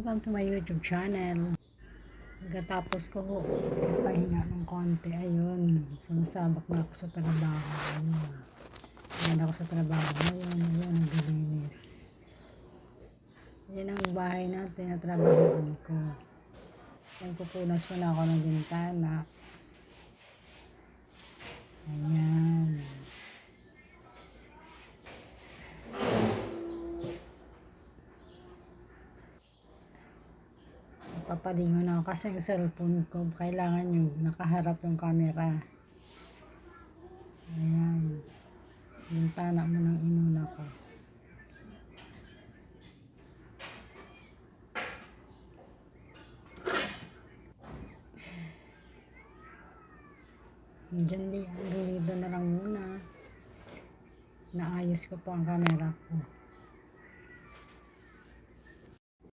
Welcome to my YouTube channel. Pagkatapos ko ho, pahinga ng konti, ayun, sumasabak na ako sa trabaho. Ayun. Ayun ako sa trabaho ngayon, ayun, naglilinis. Yan ang bahay natin na trabahoan ko. Nagpupunas mo na ako ng bintana. Papalingon ako kasi ang cellphone ko, kailangan yung nakaharap yung camera. Ayan. Bintana mo ng inuna ko. Diyan din, dito na lang muna. Naayos ko po ang camera ko.